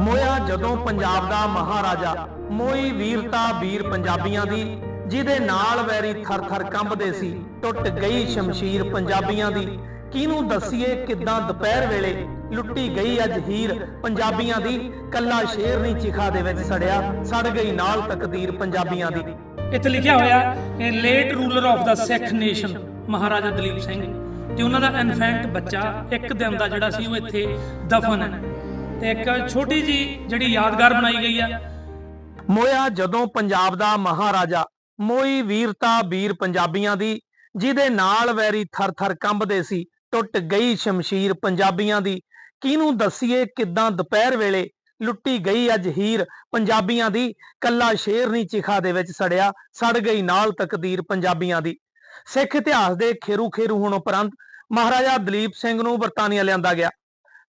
ਮੋਇਆ ਜਦੋਂ ਪੰਜਾਬ ਦਾ ਮਹਾਰਾਜਾ, ਮੋਈ ਵੀਰਤਾ ਵੀਰ ਪੰਜਾਬੀਆਂ ਦੀ, ਜਿਹਦੇ ਨਾਲ ਵੈਰੀ ਥਰ ਥਰ ਕੰਬਦੇ ਸੀ, ਟੁੱਟ ਗਈ ਸ਼ਮਸ਼ੀਰ ਪੰਜਾਬੀਆਂ ਦੀ। ਕਿਹਨੂੰ ਦਸੀਏ ਕਿਦਾਂ ਦੁਪਹਿਰ ਵੇਲੇ ਲੁੱਟੀ ਗਈ ਅੱਜ ਹੀਰ ਪੰਜਾਬੀਆਂ ਦੀ, ਕੱਲਾ ਸ਼ੇਰ ਨਹੀਂ ਚਿਖਾ ਦੇ ਵਿੱਚ ਸੜਿਆ, ਸੜ ਗਈ ਨਾਲ ਤਕਦੀਰ ਪੰਜਾਬੀਆਂ ਦੀ। ਇੱਥੇ ਲਿਖਿਆ ਹੋਇਆ late ruler of the Sikh nation Maharaja Duleep Singh. ਤੇ ਉਹਨਾਂ ਦਾ ਇਨਫੈਂਟ ਬੱਚਾ, ਇੱਕ ਦਿਨ ਦਾ ਜਿਹੜਾ ਸੀ, ਉਹ ਇੱਥੇ ਦਫਨ ਹੈ। ਤੇ ਇੱਕ ਛੋਟੀ ਜੀ ਜਿਹੜੀ ਯਾਦਗਾਰ ਬਣਾਈ ਗਈ ਆ। ਮੋਇਆ ਜਦੋਂ ਪੰਜਾਬ ਦਾ ਮਹਾਰਾਜਾ, ਮੋਈ ਵੀਰਤਾ ਵੀਰ ਪੰਜਾਬੀਆਂ ਦੀ, ਜਿਹਦੇ ਨਾਲ ਵੈਰੀ ਥਰ ਥਰ ਕੰਬਦੇ ਸੀ, ਟੁੱਟ ਗਈ ਸ਼ਮਸ਼ੀਰ ਪੰਜਾਬੀਆਂ ਦੀ। ਕਿਹਨੂੰ ਦੱਸੀਏ ਕਿਦਾਂ ਦੁਪਹਿਰ ਵੇਲੇ ਲੁੱਟੀ ਗਈ ਅੱਜ ਹੀਰ ਪੰਜਾਬੀਆਂ ਦੀ, ਕੱਲਾ ਸ਼ੇਰ ਨਹੀਂ ਚਿਖਾ ਦੇ ਵਿੱਚ ਸੜਿਆ, ਸੜ ਗਈ ਨਾਲ ਤਕਦੀਰ ਪੰਜਾਬੀਆਂ ਦੀ। ਸਿੱਖ ਇਤਿਹਾਸ ਦੇ ਖੇਰੂ ਖੇਰੂ ਹੋਣ ਉਪਰੰਤ ਮਹਾਰਾਜਾ ਦਲੀਪ ਸਿੰਘ ਨੂੰ ਬਰਤਾਨੀਆ ਲਿਆਂਦਾ ਗਿਆ।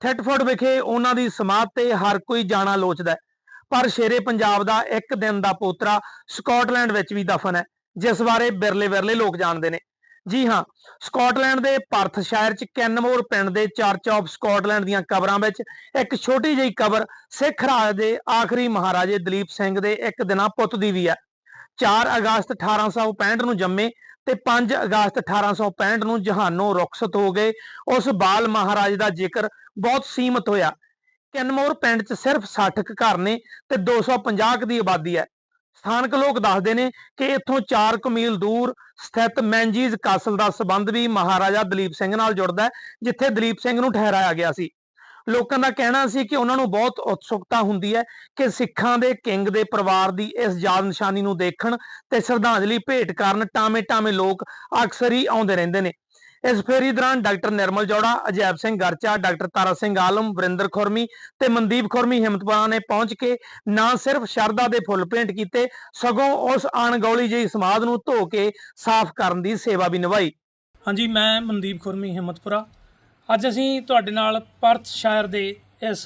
ਥੈਟਫੋਰਡ ਵਿਖੇ ਉਹਨਾਂ ਦੀ ਸਮਾਧ ਤੇ ਹਰ ਕੋਈ ਜਾਣਾ ਲੋਚਦਾ ਪਰ ਸ਼ੇਰੇ ਪੰਜਾਬ ਦਾ ਇੱਕ ਦਿਨ ਦਾ ਪੋਤਰਾ ਸਕਾਟਲੈਂਡ ਵਿੱਚ ਵੀ ਦਫਨ ਹੈ, ਜਿਸ ਬਾਰੇ ਬਿਰਲੇ ਬਿਰਲੇ ਲੋਕ ਜਾਣਦੇ ਨੇ। ਜੀ ਹਾਂ, ਸਕਾਟਲੈਂਡ ਦੇ ਪਰਥ ਸ਼ਹਿਰ ਚ ਕੈਨਮੋਰ ਪਿੰਡ ਦੇ ਚਰਚ ਆਫ ਸਕਾਟਲੈਂਡ ਦੀਆਂ ਕਬਰਾਂ ਵਿੱਚ ਇੱਕ ਛੋਟੀ ਜਿਹੀ ਕਬਰ ਸਿੱਖ ਰਾਜ ਦੇ ਆਖਰੀ ਮਹਾਰਾਜੇ ਦਲੀਪ ਸਿੰਘ ਦੇ ਇੱਕ ਦਿਨਾ ਪੁੱਤ ਦੀ ਵੀ ਹੈ। 4 ਅਗਸਤ 1865 ਨੂੰ ਜੰਮੇ ਤੇ 5 ਅਗਸਤ 1865 ਨੂੰ ਜਹਾਨੋਂ ਰੁਖਸਤ ਹੋ ਗਏ। ਉਸ ਬਾਲ ਮਹਾਰਾਜ ਦਾ ਜ਼ਿਕਰ ਬਹੁਤ ਸੀਮਤ ਹੋਇਆ। ਕੈਨਮੋਰ ਪਿੰਡ 'ਚ ਸਿਰਫ 60 ਕੁ ਘਰ ਨੇ ਤੇ 250 ਕੁ ਦੀ ਆਬਾਦੀ ਹੈ। ਸਥਾਨਕ ਲੋਕ ਦੱਸਦੇ ਨੇ ਕਿ ਇੱਥੋਂ 4 ਕੁ ਮੀਲ ਦੂਰ ਸਥਿਤ ਮੈਂਜੀਜ਼ ਕਾਸਲ ਦਾ ਸਬੰਧ ਵੀ ਮਹਾਰਾਜਾ ਦਲੀਪ ਸਿੰਘ ਨਾਲ ਜੁੜਦਾ ਹੈ, ਜਿੱਥੇ ਦਲੀਪ ਸਿੰਘ ਨੂੰ ਠਹਿਰਾਇਆ ਗਿਆ ਸੀ। ਲੋਕਾਂ ਦਾ ਕਹਿਣਾ ਸੀ ਕਿ ਉਹਨਾਂ ਨੂੰ ਬਹੁਤ ਉਤਸੁਕਤਾ ਹੁੰਦੀ ਹੈ ਕਿ ਸਿੱਖਾਂ ਦੇ ਕਿੰਗ ਦੇ ਪਰਿਵਾਰ ਦੀ ਇਸ ਯਾਦ ਨਿਸ਼ਾਨੀ ਨੂੰ ਦੇਖਣ ਤੇ ਸ਼ਰਧਾਂਜਲੀ ਭੇਟ ਕਰਨ ਟਾਵੇਂ ਟਾਵੇਂ ਲੋਕ ਅਕਸਰ ਹੀ ਆਉਂਦੇ ਰਹਿੰਦੇ ਨੇ। ਇਸ ਫੇਰੀ ਦੌਰਾਨ ਡਾਕਟਰ ਨਿਰਮਲ ਜੋੜਾ, ਅਜੈਬ ਸਿੰਘ ਗਰਚਾ, ਡਾਕਟਰ ਤਾਰਾ ਸਿੰਘ ਆਲਮ, ਵਰਿੰਦਰ ਖੁਰਮੀ ਤੇ ਮਨਦੀਪ ਖੁਰਮੀ ਹਿੰਮਤਪੁਰਾ ਨੇ ਪਹੁੰਚ ਕੇ ਨਾ ਸਿਰਫ ਸ਼ਰਧਾ ਦੇ ਫੁੱਲ ਭੇਂਟ ਕੀਤੇ, ਸਗੋਂ ਉਸ ਅਣਗੌਲੀ ਜਿਹੀ ਸਮਾਧ ਨੂੰ ਧੋ ਕੇ ਸਾਫ਼ ਕਰਨ ਦੀ ਸੇਵਾ ਵੀ ਨਿਭਾਈ। ਹਾਂਜੀ, ਮੈਂ ਮਨਦੀਪ ਖੁਰਮੀ ਹਿੰਮਤਪੁਰਾ। ਅੱਜ ਅਸੀਂ ਤੁਹਾਡੇ ਨਾਲ ਪਰਥ ਸ਼ਾਇਰ ਦੇ ਇਸ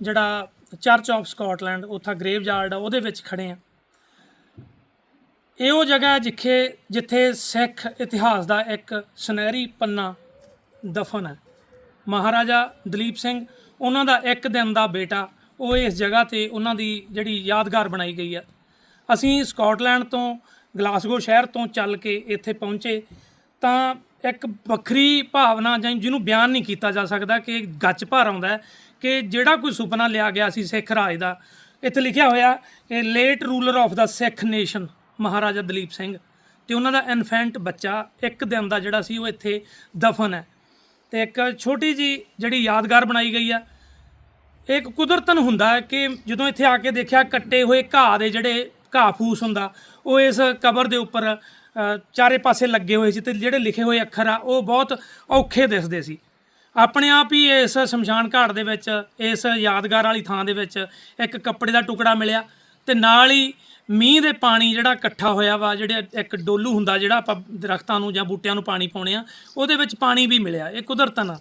ਜਿਹੜਾ ਚਰਚ ਆਫ ਸਕਾਟਲੈਂਡ, ਉੱਥਾ ਗ੍ਰੇਵ ਯਾਰਡ ਆ, ਉਹਦੇ ਵਿੱਚ ਖੜੇ ਆ। ਇਹ ਉਹ ਜਗ੍ਹਾ ਜਿੱਥੇ ਜਿੱਥੇ ਸਿੱਖ ਇਤਿਹਾਸ ਦਾ ਇੱਕ ਸੁਨਹਿਰੀ ਪੰਨਾ ਦਫਨ ਹੈ। ਮਹਾਰਾਜਾ ਦਲੀਪ ਸਿੰਘ, ਉਹਨਾਂ ਦਾ ਇੱਕ ਦਿਨ ਦਾ ਬੇਟਾ, ਉਹ ਇਸ ਜਗ੍ਹਾ ਤੇ ਉਹਨਾਂ ਦੀ ਜਿਹੜੀ ਯਾਦਗਾਰ ਬਣਾਈ ਗਈ ਹੈ। ਅਸੀਂ ਸਕਾਟਲੈਂਡ ਤੋਂ, ਗਲਾਸਗੋ ਸ਼ਹਿਰ ਤੋਂ ਚੱਲ ਕੇ ਇੱਥੇ ਪਹੁੰਚੇ, ਤਾਂ ਇੱਕ ਵੱਖਰੀ ਭਾਵਨਾ ਜਾਂ ਜਿਹਨੂੰ ਬਿਆਨ ਨਹੀਂ ਕੀਤਾ ਜਾ ਸਕਦਾ ਕਿ ਗੱਚ ਭਰ ਆਉਂਦਾ ਹੈ ਕਿ ਜਿਹੜਾ ਕੋਈ ਸੁਪਨਾ ਲਿਆ ਗਿਆ ਸੀ ਸਿੱਖ ਰਾਜ ਦਾ, ਇੱਥੇ ਲਿਖਿਆ ਹੋਇਆ ਕਿ late ruler of the Sikh nation Maharaja Duleep Singh ਤੇ ਉਹਨਾਂ ਦਾ ਇਨਫੈਂਟ ਬੱਚਾ ਇੱਕ ਦਿਨ ਦਾ ਜਿਹੜਾ ਸੀ ਉਹ ਇੱਥੇ ਦਫਨ ਹੈ ਤੇ ਇੱਕ ਛੋਟੀ ਜੀ ਜਿਹੜੀ ਯਾਦਗਾਰ ਬਣਾਈ ਗਈ ਆ। ਇਹ ਇੱਕ ਕੁਦਰਤਨ ਹੁੰਦਾ ਹੈ ਕਿ ਜਦੋਂ ਇੱਥੇ ਆ ਕੇ ਦੇਖਿਆ ਕੱਟੇ ਹੋਏ ਘਾਹ ਦੇ ਜਿਹੜੇ ਘਾਹ ਫੂਸ ਹੁੰਦਾ, ਉਹ ਇਸ ਕਬਰ ਦੇ ਉੱਪਰ ਚਾਰੇ ਪਾਸੇ ਲੱਗੇ ਹੋਏ ਸੀ ਤੇ ਜਿਹੜੇ ਲਿਖੇ ਹੋਏ ਅੱਖਰ ਆ, ਉਹ ਬਹੁਤ ਔਖੇ ਦਿਸਦੇ ਸੀ। ਆਪਣੇ ਆਪ ਹੀ ਇਸ ਸ਼ਮਸ਼ਾਨ ਘਾਟ ਦੇ ਵਿੱਚ, ਇਸ ਯਾਦਗਾਰ ਵਾਲੀ ਥਾਂ ਦੇ ਵਿੱਚ ਇੱਕ ਕੱਪੜੇ ਦਾ ਟੁਕੜਾ ਮਿਲਿਆ ਤੇ ਨਾਲ ਹੀ ਮੀਂਹ ਦੇ ਪਾਣੀ ਜਿਹੜਾ ਇਕੱਠਾ ਹੋਇਆ ਵਾ, ਜਿਹੜੇ ਇੱਕ ਡੋਲੂ ਹੁੰਦਾ ਜਿਹੜਾ ਆਪਾਂ ਦਰਖਤਾਂ ਨੂੰ ਜਾਂ ਬੂਟਿਆਂ ਨੂੰ ਪਾਣੀ ਪਾਉਣੇ ਆ, ਉਹਦੇ ਵਿੱਚ ਪਾਣੀ ਵੀ ਮਿਲਿਆ, ਇਹ ਕੁਦਰਤਨ ਆ।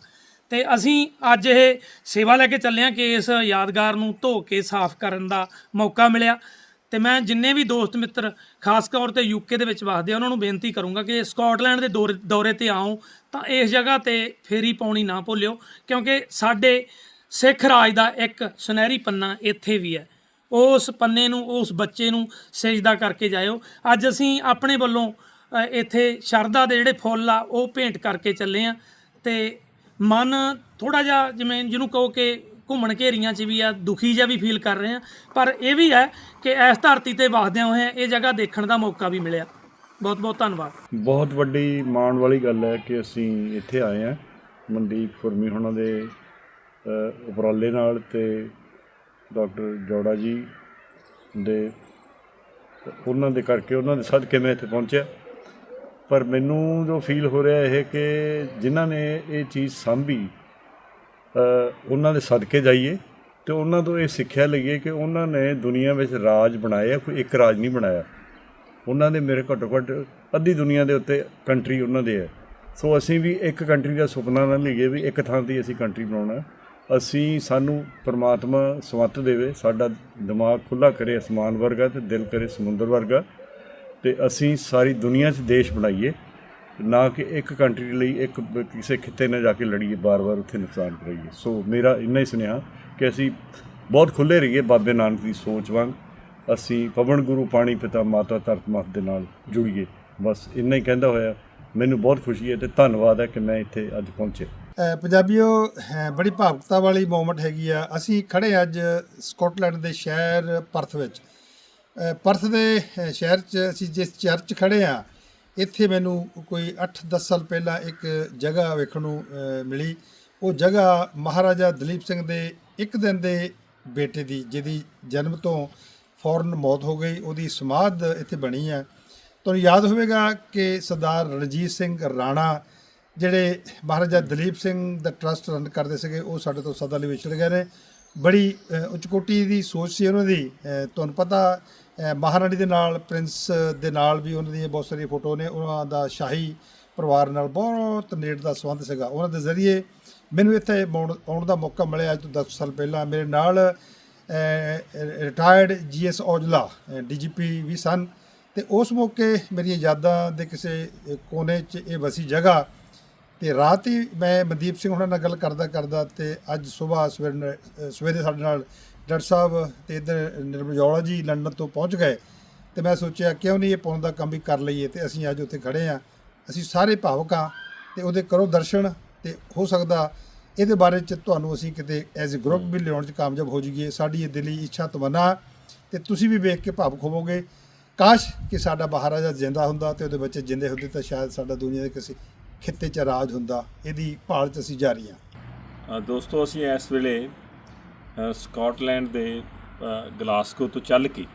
ਤੇ ਅਸੀਂ ਅੱਜ ਇਹ ਸੇਵਾ ਲੈ ਕੇ ਚੱਲੇ ਹਾਂ ਕਿ ਇਸ ਯਾਦਗਾਰ ਨੂੰ ਧੋ ਕੇ ਸਾਫ਼ ਕਰਨ ਦਾ ਮੌਕਾ ਮਿਲਿਆ। ਤੇ ਮੈਂ ਜਿੰਨੇ ਵੀ ਦੋਸਤ ਮਿੱਤਰ, ਖਾਸ ਤੌਰ ਤੇ ਯੂਕੇ ਦੇ ਵਿੱਚ ਵਸਦੇ ਆ, ਉਹਨਾਂ ਨੂੰ ਬੇਨਤੀ ਕਰੂੰਗਾ ਕਿ ਸਕਾਟਲੈਂਡ ਦੇ ਦੌਰੇ ਦੌਰੇ ਤੇ ਆਓ, ਤਾਂ ਇਸ ਜਗ੍ਹਾ ਤੇ ਫੇਰੀ ਪਾਉਣੀ ਨਾ ਭੁੱਲਿਓ, ਕਿਉਂਕਿ ਸਾਡੇ ਸਿੱਖ ਰਾਜ ਦਾ ਇੱਕ ਸੁਨਹਿਰੀ ਪੰਨਾ ਇੱਥੇ ਵੀ ਹੈ। ਉਸ ਪੰਨੇ ਨੂੰ, ਉਸ ਬੱਚੇ ਨੂੰ ਸਜਦਾ ਕਰਕੇ ਜਾਇਓ। ਅੱਜ ਅਸੀਂ ਆਪਣੇ ਵੱਲੋਂ ਇੱਥੇ ਸ਼ਰਧਾ ਦੇ ਜਿਹੜੇ ਫੁੱਲ ਆ, ਉਹ ਭੇਂਟ ਕਰਕੇ ਚੱਲੇ ਆ, ਤੇ ਮਨ ਥੋੜਾ ਜਿਹਾ ਜਿਵੇਂ ਜਿਹਨੂੰ ਕਹੋ ਕਿ ਘੁੰਮਣ ਘੇਰੀਆਂ 'ਚ ਵੀ ਆ, ਦੁਖੀ ਜਿਹਾ ਵੀ ਫੀਲ ਕਰ ਰਹੇ ਆ। ਪਰ ਇਹ ਵੀ ਹੈ ਕਿ ਇਸ ਧਰਤੀ ਤੇ ਵਸਦਿਆਂ ਹੋਏ ਇਹ ਜਗ੍ਹਾ ਦੇਖਣ ਦਾ ਮੌਕਾ ਵੀ ਮਿਲਿਆ। ਬਹੁਤ ਬਹੁਤ ਧੰਨਵਾਦ। ਬਹੁਤ ਵੱਡੀ ਮਾਣ ਵਾਲੀ ਗੱਲ ਹੈ ਕਿ ਅਸੀਂ ਇੱਥੇ ਆਏ ਹਾਂ। ਮਨਦੀਪ ਫੁਰਮੀ ਹੁਣਾਂ ਦੇ ਉਪਰਾਲੇ ਨਾਲ ਤੇ ਡਾਕਟਰ ਜੋੜਾ ਜੀ ਦੇ, ਉਹਨਾਂ ਦੇ ਕਰਕੇ ਉਹਨਾਂ ਦੇ ਸਦਕੇ ਮੈਂ ਇੱਥੇ ਪਹੁੰਚਿਆ। ਪਰ ਮੈਨੂੰ ਜੋ ਫੀਲ ਹੋ ਰਿਹਾ ਇਹ ਕਿ ਜਿਨ੍ਹਾਂ ਨੇ ਇਹ ਚੀਜ਼ ਸਾਂਭੀ ਉਹਨਾਂ ਦੇ ਸਦਕੇ ਜਾਈਏ ਤੇ ਉਹਨਾਂ ਤੋਂ ਇਹ ਸਿੱਖਿਆ ਲਈਏ ਕਿ ਉਹਨਾਂ ਨੇ ਦੁਨੀਆ ਵਿੱਚ ਰਾਜ ਬਣਾਇਆ, ਕੋਈ ਇੱਕ ਰਾਜ ਨਹੀਂ ਬਣਾਇਆ। ਉਹਨਾਂ ਦੇ ਮੇਰੇ ਘੱਟੋ ਘੱਟ ਅੱਧੀ ਦੁਨੀਆ ਦੇ ਉੱਤੇ ਕੰਟਰੀ ਉਹਨਾਂ ਦੇ ਹੈ। ਸੋ ਅਸੀਂ ਵੀ ਇੱਕ ਕੰਟਰੀ ਦਾ ਸੁਪਨਾ ਨਾ ਲਈਏ ਵੀ ਇੱਕ ਥਾਂ 'ਤੇ ਅਸੀਂ ਕੰਟਰੀ ਬਣਾਉਣਾ ਅਸੀਂ, ਸਾਨੂੰ ਪਰਮਾਤਮਾ ਸਵੱਤ ਦੇਵੇ, ਸਾਡਾ ਦਿਮਾਗ ਖੁੱਲਾ ਕਰੇ, ਅਸਮਾਨ ਵਰਗਾ ਤੇ ਦਿਲ ਕਰੇ, ਸਮੁੰਦਰ ਵਰਗਾ। ਤੇ ਅਸੀਂ ਸਾਰੀ ਦੁਨੀਆ 'ਚ ਦੇਸ਼ ਬਣਾਈਏ। ਨਾ ਕਿ ਇੱਕ ਕੰਟਰੀ ਲਈ ਇੱਕ ਕਿਸੇ ਖਿੱਤੇ ਨਾਲ ਜਾ ਕੇ ਲੜੀਏ ਬਾਰ-ਬਾਰ ਉੱਥੇ ਨੁਕਸਾਨ ਕਰਾਈਏ। ਸੋ ਮੇਰਾ ਇੰਨਾ ਹੀ ਸੁਨੇਹਾ ਕਿ ਅਸੀਂ ਬਹੁਤ ਖੁੱਲੇ ਰਹੀਏ ਬਾਬੇ ਨਾਨਕ ਦੀ ਸੋਚ ਵਾਂਗ। ਅਸੀਂ ਪਵਨ ਗੁਰੂ ਪਾਣੀ ਪਿਤਾ ਮਾਤਾ ਧਰਤ ਮਾਤ ਦੇ ਨਾਲ ਜੁੜੀਏ। ਬਸ ਇੰਨਾ ਹੀ ਕਹਿੰਦਾ ਹੋਇਆ। ਮੈਨੂੰ ਬਹੁਤ ਖੁਸ਼ੀ ਹੈ ਤੇ ਧੰਨਵਾਦ ਹੈ ਕਿ ਮੈਂ ਇੱਥੇ ਅੱਜ ਪਹੁੰਚਿਆ ਅ, ਪੰਜਾਬੀਓ ਬੜੀ ਭਾਵੁਕਤਾ ਵਾਲੀ ਮੂਮੈਂਟ ਹੈਗੀ ਆ। ਅਸੀਂ ਖੜੇ ਅੱਜ ਸਕਾਟਲੈਂਡ ਦੇ ਸ਼ਹਿਰ ਪਰਥ ਵਿੱਚ। ਪਰਥ ਦੇ ਸ਼ਹਿਰ 'ਚ ਅਸੀਂ ਜਿਸ ਚਰਚ ਖੜੇ ਆ ਇੱਥੇ ਮੈਨੂੰ ਕੋਈ 8-10 ਸਾਲ ਪਹਿਲਾਂ ਇੱਕ ਜਗ੍ਹਾ ਵੇਖਣ ਨੂੰ ਮਿਲੀ। ਉਹ ਜਗ੍ਹਾ ਮਹਾਰਾਜਾ ਦਲੀਪ ਸਿੰਘ ਦੇ ਇੱਕ ਦਿਨ ਦੇ ਬੇਟੇ ਦੀ, ਜਿਹਦੀ ਜਨਮ ਤੋਂ ਫੌਰਨ ਮੌਤ ਹੋ ਗਈ। ਉਹਦੀ ਸਮਾਧ ਇੱਥੇ ਬਣੀ ਹੈ। ਤੁਹਾਨੂੰ ਯਾਦ ਹੋਵੇਗਾ ਕਿ ਸਰਦਾਰ ਰਣਜੀਤ ਸਿੰਘ ਰਾਣਾ, ਜਿਹੜੇ ਮਹਾਰਾਜਾ ਦਲੀਪ ਸਿੰਘ ਦਾ ਟਰਸਟ ਰਨ ਕਰਦੇ ਸੀਗੇ, ਉਹ ਸਾਡੇ ਤੋਂ ਸਦਾ ਲਈ ਵਿਛੜ ਗਏ ਨੇ। ਬੜੀ ਅ, ਦੀ ਸੋਚ ਸੀ ਉਹਨਾਂ ਦੀ। ਤੁਹਾਨੂੰ ਪਤਾ ਮਹਾਰਾਣੀ ਦੇ ਨਾਲ ਪ੍ਰਿੰਸ ਦੇ ਨਾਲ ਵੀ ਉਹਨਾਂ ਦੀਆਂ ਬਹੁਤ ਸਾਰੀਆਂ ਫੋਟੋ ਨੇ। ਉਹਨਾਂ ਦਾ ਸ਼ਾਹੀ ਪਰਿਵਾਰ ਨਾਲ ਬਹੁਤ ਨੇੜ ਦਾ ਸੰਬੰਧ ਸੀਗਾ। ਉਹਨਾਂ ਦੇ ਜ਼ਰੀਏ ਮੈਨੂੰ ਇੱਥੇ ਆਉਣ ਆਉਣ ਦਾ ਮੌਕਾ ਮਿਲਿਆ ਅੱਜ ਤੋਂ 10 ਸਾਲ ਪਹਿਲਾਂ। ਮੇਰੇ ਨਾਲ ਰਿਟਾਇਰਡ ਜੀਐਸ ਔਜਲਾ ਡੀਜੀਪੀ ਵੀ ਸਨ। ਤੇ ਉਸ ਮੌਕੇ ਮੇਰੀਆਂ ਯਾਦਾਂ ਦੇ ਕਿਸੇ ਕੋਨੇ 'ਚ ਇਹ ਵਸੀ ਜਗ੍ਹਾ ਤੇ ਰਾਤ ਹੀ ਮੈਂ ਮਨਦੀਪ ਸਿੰਘ ਉਹਨਾਂ ਨਾਲ ਗੱਲ ਕਰਦਾ ਕਰਦਾ ਤੇ ਅੱਜ ਸਵੇਰ, ਸਵੇਰੇ ਸਵੇਰੇ ਸਾਡੇ ਨਾਲ ਡਾਕਟਰ ਸਾਹਿਬ ਤੇ ਇਧਰ ਨਿਰਮਜੌਲਾ ਜੀ ਲੰਡਨ ਤੋਂ ਪਹੁੰਚ ਗਏ ਤੇ ਮੈਂ ਸੋਚਿਆ ਕਿਉਂ ਨਹੀਂ ਇਹ ਪੁੰਨ ਦਾ ਕੰਮ ਵੀ ਕਰ ਲਈਏ ਤੇ ਅਸੀਂ ਅੱਜ ਉੱਥੇ ਖੜੇ ਆ ਅਸੀਂ ਸਾਰੇ ਭਾਵਕ ਹਾਂ ਤੇ ਉਹਦੇ ਕਰੋ ਦਰਸ਼ਨ ਤੇ ਹੋ ਸਕਦਾ ਇਹਦੇ ਬਾਰੇ ਚ ਤੁਹਾਨੂੰ ਅਸੀਂ ਕਿਤੇ ਐਜ਼ ਅ ਗਰੁੱਪ ਵੀ ਲਿਆਉਣ ਚ ਕਾਮਯਾਬ ਹੋ ਜਾਈਏ। ਸਾਡੀ ਇਹ ਦਿਲੀ ਇੱਛਾ ਤਮੰਨਾ ਤੇ ਤੁਸੀਂ ਵੀ ਵੇਖ ਕੇ ਭਾਵਕ ਹੋਵੋਗੇ। ਕਾਸ਼ ਕਿ ਸਾਡਾ ਮਹਾਰਾਜਾ ਜਿੰਦਾ ਹੁੰਦਾ ਤੇ ਉਹਦੇ ਬੱਚੇ ਜਿੰਦੇ ਹੁੰਦੇ ਤਾਂ ਸ਼ਾਇਦ ਸਾਡਾ ਦੁਨੀਆ ਦੇ ਕਿਸੇ ਖਿੱਤੇ 'ਚ ਰਾਜ ਹੁੰਦਾ ਇਹਦੀ ਭਾਲ 'ਚ ਅਸੀਂ ਜਾਰੀ ਹਾਂ। ਦੋਸਤੋ ਅਸੀਂ ਇਸ ਵੇਲੇ ਅ, ਸਕਾਟਲੈਂਡ ਦੇ ਗਲਾਸਕੋ ਤੋਂ ਚੱਲ ਕੇ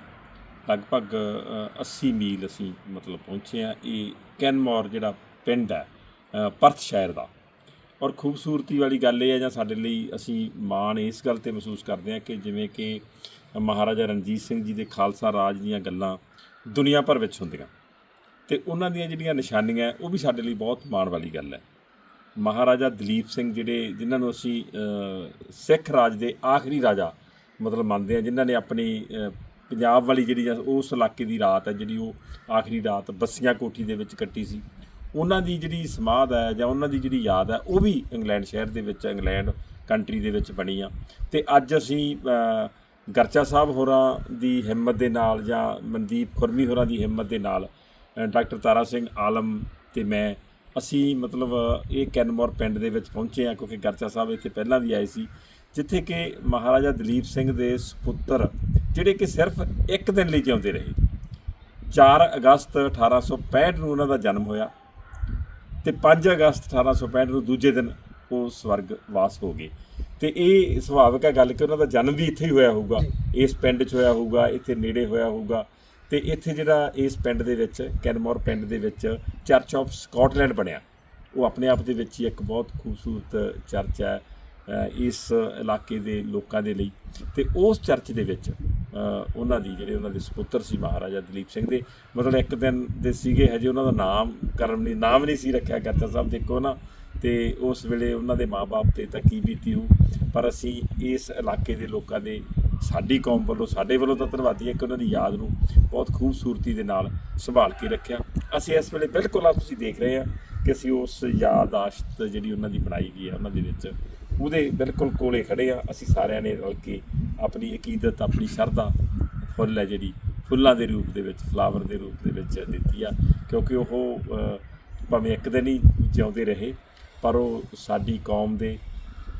ਲਗਭਗ ਅ, 80 ਮੀਲ ਅਸੀਂ ਮਤਲਬ ਪਹੁੰਚੇ ਆ ਇਹ ਕੈਨਮੋਰ ਜਿਹੜਾ ਪਿੰਡ ਹੈ ਪਰਥ ਸ਼ਹਿਰ ਦਾ। ਔਰ ਖੂਬਸੂਰਤੀ ਵਾਲੀ ਗੱਲ ਇਹ ਹੈ ਜਾਂ ਸਾਡੇ ਲਈ ਅਸੀਂ ਮਾਣ ਇਸ ਗੱਲ ਤੇ ਮਹਿਸੂਸ ਕਰਦੇ ਹਾਂ ਕਿ ਜਿਵੇਂ ਕਿ ਮਹਾਰਾਜਾ ਰਣਜੀਤ ਸਿੰਘ ਜੀ ਦੇ ਖਾਲਸਾ ਰਾਜ ਦੀਆਂ ਗੱਲਾਂ ਦੁਨੀਆ ਭਰ ਵਿੱਚ ਹੁੰਦੀਆਂ। ਤੇ ਉਹਨਾਂ ਦੀਆਂ ਜਿਹੜੀਆਂ ਨਿਸ਼ਾਨੀਆਂ, ਉਹ ਵੀ ਸਾਡੇ ਲਈ ਬਹੁਤ ਮਾਣ ਵਾਲੀ ਗੱਲ ਹੈ। ਮਹਾਰਾਜਾ ਦਲੀਪ ਸਿੰਘ ਜਿਹੜੇ, ਜਿਨ੍ਹਾਂ ਨੂੰ ਅਸੀਂ ਸਿੱਖ ਰਾਜ ਦੇ ਆਖਰੀ ਰਾਜਾ ਮਤਲਬ ਮੰਨਦੇ ਆ ਜਿਨ੍ਹਾਂ ਨੇ ਆਪਣੀ ਪੰਜਾਬ ਵਾਲੀ ਜਿਹੜੀ ਆ, ਉਸ ਇਲਾਕੇ ਦੀ ਰਾਤ ਹੈ, ਜਿਹੜੀ ਉਹ ਆਖਰੀ ਰਾਤ ਬੱਸੀਆਂ ਕੋਠੀ ਦੇ ਵਿੱਚ ਕੱਟੀ ਸੀ। ਉਹਨਾਂ ਦੀ ਜਿਹੜੀ ਸਮਾਧ ਹੈ ਜਾਂ ਉਹਨਾਂ ਦੀ ਜਿਹੜੀ ਯਾਦ ਹੈ, ਉਹ ਵੀ ਇੰਗਲੈਂਡ ਸ਼ਹਿਰ ਦੇ ਵਿੱਚ, ਇੰਗਲੈਂਡ ਕੰਟਰੀ ਦੇ ਵਿੱਚ ਬਣੀ ਆ। ਤੇ ਅੱਜ ਅਸੀਂ ਗਰਚਾ ਸਾਹਿਬ ਹੋਰਾਂ ਦੀ ਹਿੰਮਤ ਦੇ ਨਾਲ ਜਾਂ ਮਨਦੀਪ ਖੁਰਮੀ ਹੋਰਾਂ ਦੀ ਹਿੰਮਤ ਦੇ ਨਾਲ ਡਾਕਟਰ ਤਾਰਾ ਸਿੰਘ ਆਲਮ ਤੇ ਮੈਂ ਅਸੀਂ ਮਤਲਬ ਇਹ ਕੈਨਮੋਰ ਪਿੰਡ ਦੇ ਵਿੱਚ ਪਹੁੰਚੇ ਆ ਕਿਉਂਕਿ ਗਰਚਾ ਸਾਹਿਬ ਇੱਥੇ ਪਹਿਲਾਂ ਵੀ ਆਏ ਸੀ ਜਿੱਥੇ ਕਿ ਮਹਾਰਾਜਾ ਦਲੀਪ ਸਿੰਘ ਦੇ ਸੁਪੁੱਤਰ ਜਿਹੜੇ ਕਿ ਸਿਰਫ ਇੱਕ ਦਿਨ ਲਈ ਜਿਉਂਦੇ ਰਹੇ। 4 ਅਗਸਤ 1865 ਨੂੰ ਉਹਨਾਂ ਦਾ ਜਨਮ ਹੋਇਆ ਤੇ 5 ਅਗਸਤ 1865 ਨੂੰ ਦੂਜੇ ਦਿਨ ਉਹ ਸਵਰਗ ਵਾਸ ਹੋ ਗਏ। ਤੇ ਇਹ ਸੁਭਾਵਿਕ ਹੈ ਗੱਲ ਕਿ ਉਹਨਾਂ ਦਾ ਜਨਮ ਵੀ ਇੱਥੇ ਹੀ ਹੋਇਆ ਹੋਊਗਾ। ਇਸ ਪਿੰਡ 'ਚ ਹੋਇਆ ਹੋਊਗਾ ਇੱਥੇ ਨੇੜੇ ਹੋਇਆ ਹੋਊਗਾ। ਤੇ ਇੱਥੇ ਜਿਹੜਾ ਇਸ ਪਿੰਡ ਦੇ ਵਿੱਚ, ਕੈਨਮੋਰ ਪਿੰਡ ਦੇ ਵਿੱਚ ਚਰਚ ਆਫ ਸਕਾਟਲੈਂਡ ਬਣਿਆ। ਉਹ ਆਪਣੇ ਆਪ ਦੇ ਵਿੱਚ ਹੀ ਇੱਕ ਬਹੁਤ ਖੂਬਸੂਰਤ ਚਰਚ ਹੈ ਇਸ ਇਲਾਕੇ ਦੇ ਲੋਕਾਂ ਦੇ ਲਈ। ਤੇ ਉਸ ਚਰਚ ਦੇ ਵਿੱਚ ਉਹਨਾਂ ਦੀ ਜਿਹੜੇ ਉਹਨਾਂ ਦੇ ਸੁਪੁੱਤਰ ਸੀ ਮਹਾਰਾਜਾ ਦਲੀਪ ਸਿੰਘ ਦੇ, ਮਤਲਬ ਇੱਕ ਦਿਨ ਦੇ ਸੀਗੇ, ਹਜੇ ਉਹਨਾਂ ਦਾ ਨਾਮ ਕਰਮ ਨਹੀਂ ਨਾਮ ਨਹੀਂ ਸੀ ਰੱਖਿਆ ਗਰਚਾ ਸਾਹਿਬ ਦੇਖੋ ਨਾ। ਤੇ ਉਸ ਵੇਲੇ ਉਹਨਾਂ ਦੇ ਮਾਪੇ ਤੇ ਤਾਂ ਕੀ ਬੀਤੀ ਹੋ ਪਰ ਅਸੀਂ ਇਸ ਇਲਾਕੇ ਦੇ ਲੋਕਾਂ ਦੇ ਸਾਡੀ ਕੌਮ ਵੱਲੋਂ, ਸਾਡੇ ਵੱਲੋਂ ਤਾਂ ਧੰਨਵਾਦੀ ਹੈ ਕਿ ਉਹਨਾਂ ਦੀ ਯਾਦ ਨੂੰ ਬਹੁਤ ਖੂਬਸੂਰਤੀ ਦੇ ਨਾਲ ਸੰਭਾਲ ਕੇ ਰੱਖਿਆ। ਅਸੀਂ ਇਸ ਵੇਲੇ ਬਿਲਕੁਲ ਆ ਤੁਸੀਂ ਦੇਖ ਰਹੇ ਆ ਕਿ ਅਸੀਂ ਉਸ ਯਾਦਾਸ਼ਤ ਜਿਹੜੀ ਉਹਨਾਂ ਦੀ ਬਣਾਈ ਗਈ ਹੈ, ਉਹਨਾਂ ਦੇ ਵਿੱਚ ਉਹਦੇ ਬਿਲਕੁਲ ਕੋਲੇ ਖੜੇ ਆ ਅਸੀਂ ਸਾਰਿਆਂ ਨੇ ਰਲ ਕੇ ਆਪਣੀ ਅਕੀਦਤ, ਆਪਣੀ ਸ਼ਰਧਾ ਫੁੱਲ ਹੈ ਜਿਹੜੀ, ਫੁੱਲਾਂ ਦੇ ਰੂਪ ਦੇ ਵਿੱਚ, ਫਲਾਵਰ ਦੇ ਰੂਪ ਦੇ ਵਿੱਚ ਦਿੱਤੀ ਆ, ਕਿਉਂਕਿ ਉਹ ਭਾਵੇਂ ਇੱਕ ਦਿਨ ਹੀ ਜਿਉਂਦੇ ਰਹੇ, ਪਰ ਉਹ ਸਾਡੀ ਕੌਮ ਦੇ,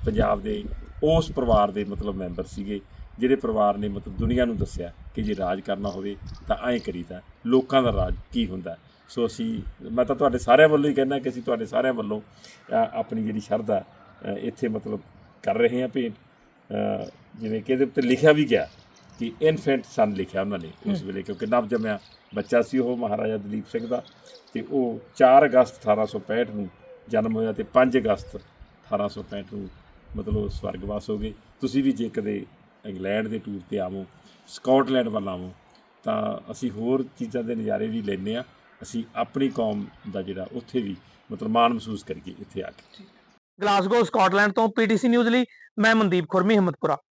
ਪੰਜਾਬ ਦੇ ਉਸ ਪਰਿਵਾਰ ਦੇ ਮਤਲਬ ਮੈਂਬਰ ਸੀਗੇ। ਜਿਹੜੇ ਪਰਿਵਾਰ ਨੇ ਮਤਲਬ ਦੁਨੀਆ ਨੂੰ ਦੱਸਿਆ ਕਿ ਜੇ ਰਾਜ ਕਰਨਾ ਹੋਵੇ ਤਾਂ ਐਂ ਕਰੀਦਾ ਲੋਕਾਂ ਦਾ ਰਾਜ ਕੀ ਹੁੰਦਾ? ਸੋ ਅਸੀਂ ਮੈਂ ਤਾਂ ਤੁਹਾਡੇ ਸਾਰਿਆਂ ਵੱਲੋਂ ਹੀ ਕਹਿੰਦਾ ਕਿ ਅਸੀਂ ਤੁਹਾਡੇ ਸਾਰਿਆਂ ਵੱਲੋਂ ਆਪਣੀ ਜਿਹੜੀ ਸ਼ਰਧਾ ਇੱਥੇ ਮਤਲਬ ਕਰ ਰਹੇ ਹਾਂ ਭੇਂਟ। ਜਿਵੇਂ ਕਿ ਇਹਦੇ ਉੱਤੇ ਲਿਖਿਆ ਵੀ ਗਿਆ ਕਿ ਇਨਫੈਂਟ ਸਨ ਲਿਖਿਆ ਉਹਨਾਂ ਨੇ ਉਸ ਵੇਲੇ ਕਿਉਂਕਿ ਨਵ ਜੰਮਿਆ ਬੱਚਾ ਸੀ ਉਹ ਮਹਾਰਾਜਾ ਦਲੀਪ ਸਿੰਘ ਦਾ ਤੇ ਉਹ 4 ਅਗਸਤ 1865 ਨੂੰ ਜਨਮ ਹੋਇਆ ਤੇ 5 ਅਗਸਤ 1865 ਨੂੰ ਮਤਲਬ ਉਹ ਸਵਰਗਵਾਸ ਹੋ ਗਏ। ਤੁਸੀਂ ਵੀ ਜੇ ਕਦੇ ਇੰਗਲੈਂਡ ਦੇ ਟੂਰ ਤੇ ਆਵੋ, ਸਕਾਟਲੈਂਡ ਵੱਲ ਆਵੋ, ਤਾਂ ਅਸੀਂ ਹੋਰ ਚੀਜ਼ਾਂ ਦੇ ਨਜ਼ਾਰੇ ਵੀ ਲੈਂਦੇ ਆ ਅਸੀਂ ਆਪਣੀ ਕੌਮ ਦਾ ਜਿਹੜਾ ਉੱਥੇ ਵੀ ਮਤਲਬ ਮਾਣ ਮਹਿਸੂਸ ਕਰੀਏ ਇੱਥੇ ਆ ਕੇ। ਗਲਾਸਗੋ, ਸਕਾਟਲੈਂਡ ਤੋਂ ਪੀਟੀਸੀ ਨਿਊਜ਼ ਲਈ, ਮੈਂ ਮਨਦੀਪ ਖੁਰਮੀ ਹਿੰਮਤਪੁਰਾ